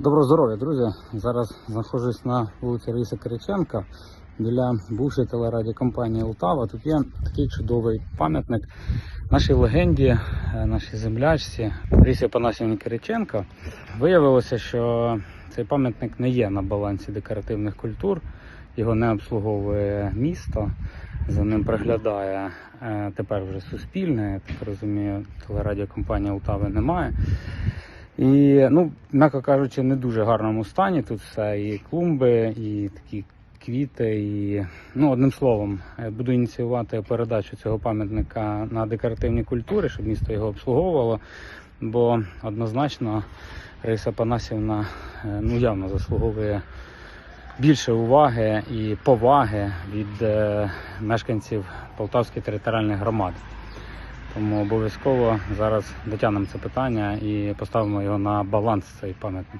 Доброго здоров'я, друзі! Зараз знаходжусь на вулиці Раїса Кириченка біля бувшої телерадіокомпанії Лтава. Тут є такий чудовий пам'ятник нашій легенді, е, нашій землячці Рісі Панасівні Кириченка. Виявилося, що цей пам'ятник не є на балансі декоративних культур, його не обслуговує місто. За ним приглядає е, тепер вже суспільне, я так розумію, телерадіокомпанія Лтави немає. І, ну, м'яко кажучи, не дуже гарному стані тут все. І клумби, і такі квіти. І, ну, одним словом, е, буду ініціювати передачу цього пам'ятника на декоративні культури, щоб місто його обслуговувало. Бо однозначно Раїса Панасівна е, ну, явно заслуговує більше уваги і поваги від е, мешканців Полтавської територіальної громади. Тому обов'язково зараз дотягнемо це питання і поставимо його на баланс цей пам'ятник.